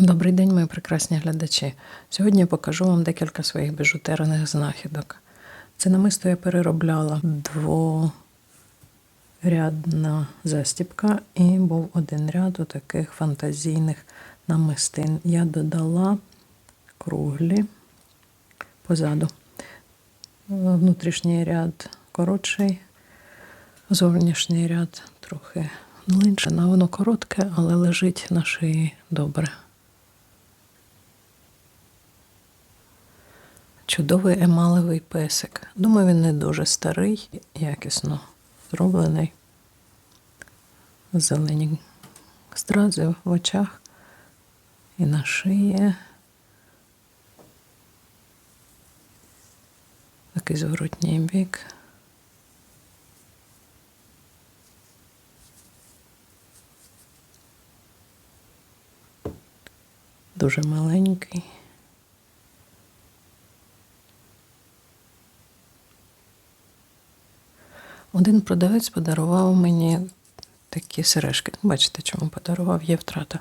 Добрий день, мої прекрасні глядачі. Сьогодні я покажу вам декілька своїх біжутерних знахідок. Це намисто я переробляла дворядна застіпка, і був один ряд у таких фантазійних намистин. Я додала круглі позаду. Внутрішній ряд коротший, зовнішній ряд трохи. На воно коротке, але лежить на шиї добре. Чудовий емалевий песик. Думаю, він не дуже старий, якісно зроблений. Зелені стрази в очах і на шиї. Такий зворотній бік. Дуже маленький. Один продавець подарував мені такі сережки. Бачите, чому подарував, є втрата.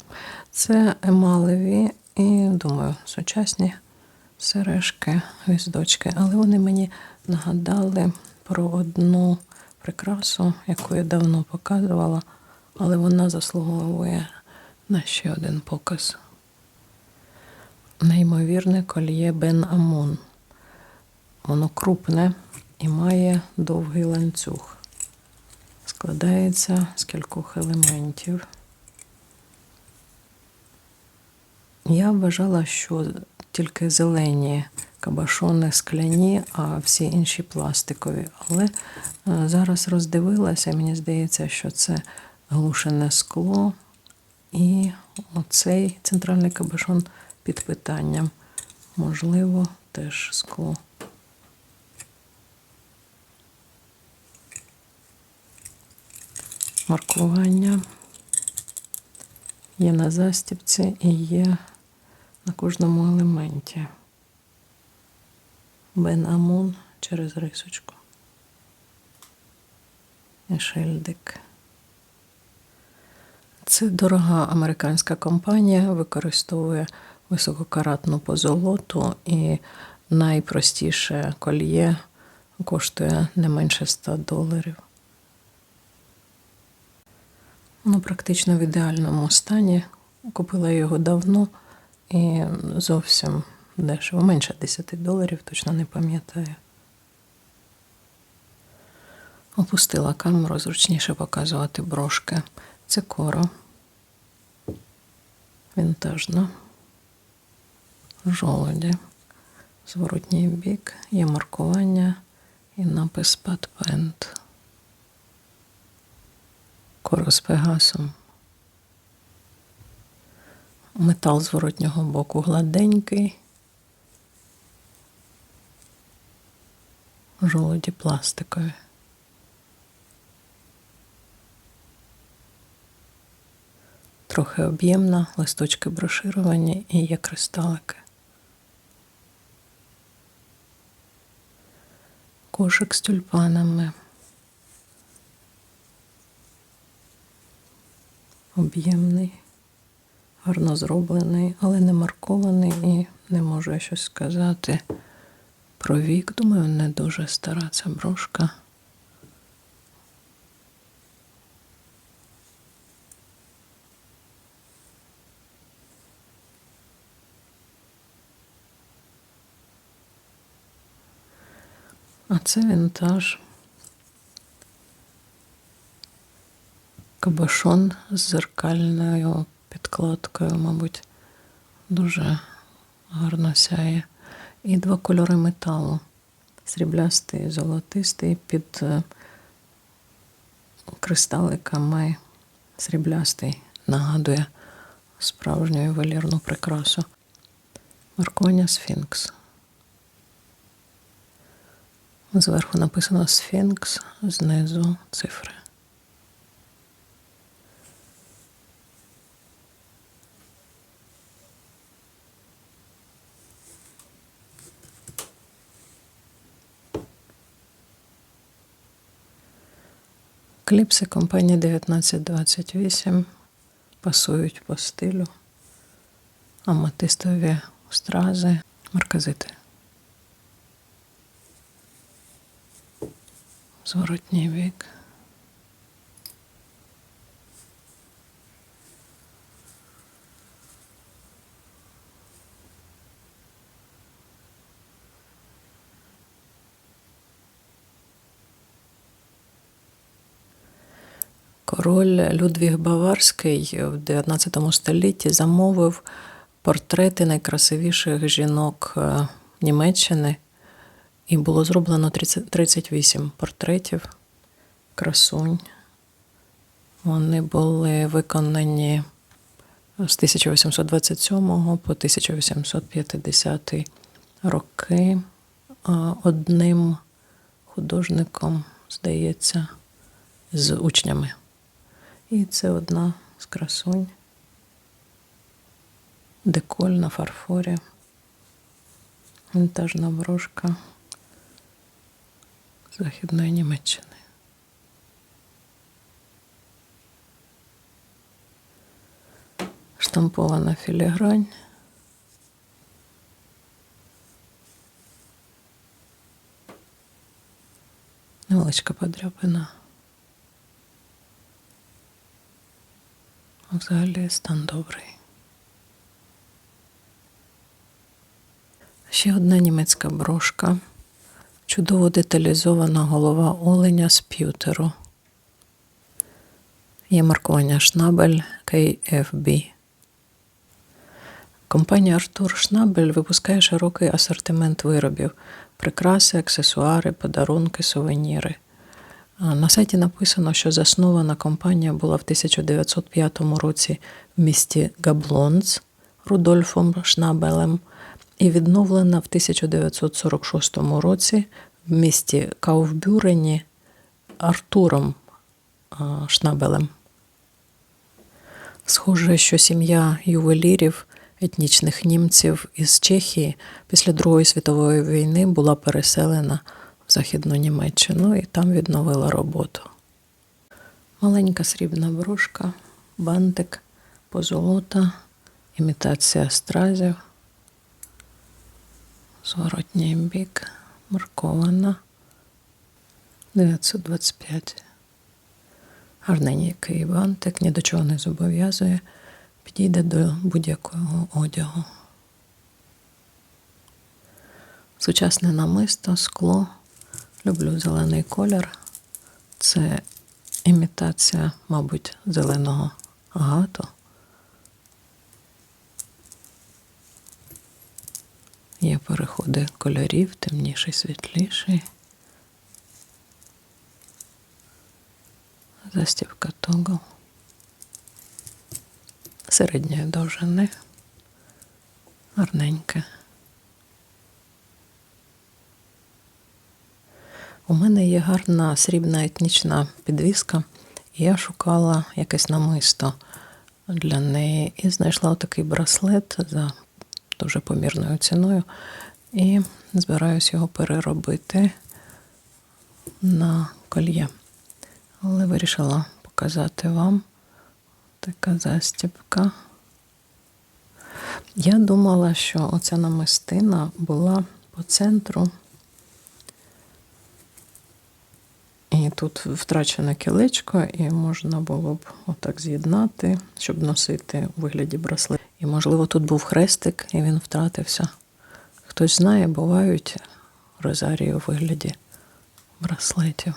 Це емалеві і, думаю, сучасні сережки, гвіздочки, але вони мені нагадали про одну прикрасу, яку я давно показувала, але вона заслуговує на ще один показ. Неймовірне кольє Бен Амон. Воно крупне і має довгий ланцюг. Складається з кількох елементів. Я вважала, що тільки зелені кабашони скляні, а всі інші пластикові. Але е, зараз роздивилася, мені здається, що це глушене скло, і оцей центральний кабашон під питанням. Можливо, теж скло. Маркування. Є на застіпці і є на кожному елементі. Бен Амун через рисочку. І шильдик. Це дорога американська компанія, використовує висококаратну позолоту і найпростіше кольє коштує не менше 100 доларів. Воно практично в ідеальному стані. Купила його давно і зовсім дешево. Менше 10 доларів, точно не пам'ятаю. Опустила камеру, зручніше показувати брошки. Це коро. Вінтажна. Жолоді. Зворотній бік, є маркування і напис Патпент. Коро з пегасом. Метал зворотнього боку гладенький. Жолоді пластикові. Трохи об'ємна, листочки брошировані і є кристалики. Кошик з тюльпанами. Об'ємний, гарно зроблений, але не маркований і не можу я щось сказати про вік. Думаю, не дуже стара ця брошка. А це вінтаж. Кабашон з зеркальною підкладкою, мабуть, дуже гарно сяє. І два кольори металу. Сріблястий і золотистий під е, кристаликами сріблястий нагадує справжню ювелірну прикрасу. Маркування Сфінкс. Зверху написано Сфінкс, знизу цифри. Кліпси компанії 1928 пасують по стилю. аматистові стрази, марказити. Зворотній бік. Король Людвіг Баварський в 19 столітті замовив портрети найкрасивіших жінок е, Німеччини, і було зроблено 38 портретів красунь. Вони були виконані з 1827 по 1850 роки одним художником, здається, з учнями. І це одна з красунь. Деколь на фарфорі. Вінтажна брошка Західної Німеччини. Штампована філігрань. Невеличка подряпина. Взагалі стан добрий. Ще одна німецька брошка. Чудово деталізована голова оленя з п'ютеру. Є маркування Шнабель KFB. Компанія Артур Шнабель випускає широкий асортимент виробів, прикраси, аксесуари, подарунки, сувеніри. На сайті написано, що заснована компанія була в 1905 році в місті Габлонц Рудольфом Шнабелем і відновлена в 1946 році в місті Кауфбюрені Артуром Шнабелем. Схоже, що сім'я ювелірів етнічних німців із Чехії після Другої світової війни була переселена в Західну Німеччину і там відновила роботу. Маленька срібна брошка, бантик, позолота, імітація стразів, зворотній бік, маркована 925. Гарненький бантик, ні до чого не зобов'язує, підійде до будь-якого одягу. Сучасне намисто, скло. Люблю зелений колір. Це імітація, мабуть, зеленого агату. Є переходи кольорів, темніший, світліший. Застібка тогл. Середньої довжини. Гарненьке. У мене є гарна срібна етнічна підвіска, і я шукала якесь намисто для неї і знайшла отакий браслет за дуже помірною ціною. І збираюсь його переробити на кольє. Але вирішила показати вам така застібка. Я думала, що оця намистина була по центру. Тут втрачене кілечко, і можна було б отак з'єднати, щоб носити у вигляді браслет. І, можливо, тут був хрестик, і він втратився. Хтось знає, бувають розарії у вигляді браслетів.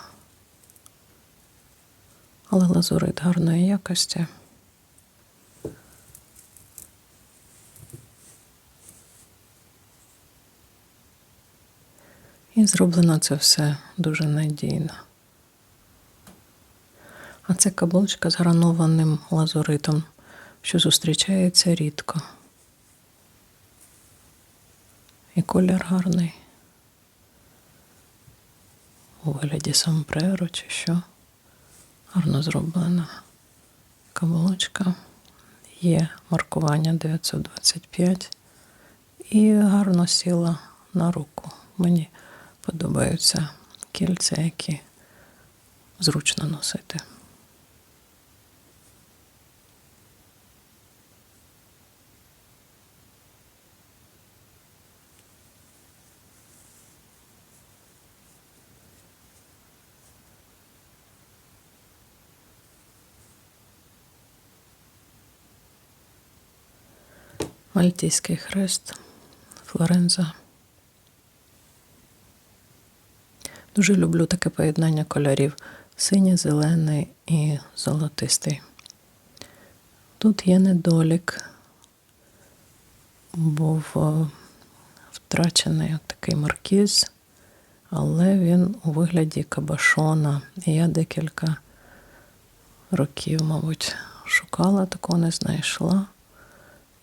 Але лазурит гарної якості. І зроблено це все дуже надійно. А це каблучка з гранованим лазуритом, що зустрічається рідко. І колір гарний. У вигляді сампреро чи що. Гарно зроблена каблучка. Є маркування 925 і гарно сіла на руку. Мені подобаються кільця, які зручно носити. Мальтійський хрест, Флоренза. Дуже люблю таке поєднання кольорів синій, зелений і золотистий. Тут є недолік. Був е, втрачений такий маркіз, але він у вигляді кабашона. І я декілька років, мабуть, шукала, такого не знайшла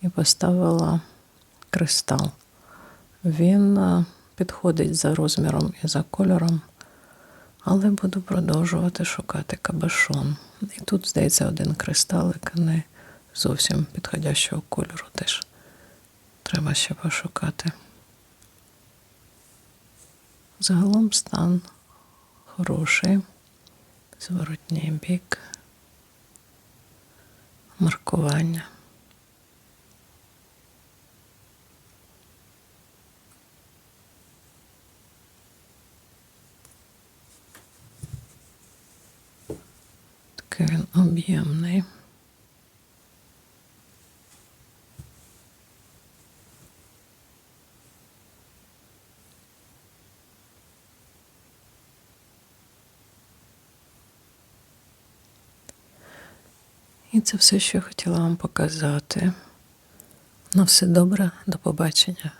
і поставила кристал. Він е, підходить за розміром і за кольором, але буду продовжувати шукати кабашон. І тут, здається, один кристалик не зовсім підходящого кольору теж. Треба ще пошукати. Загалом стан хороший, зворотній бік, маркування. Такий він об'ємний. І це все, що я хотіла вам показати. На все добре, до побачення.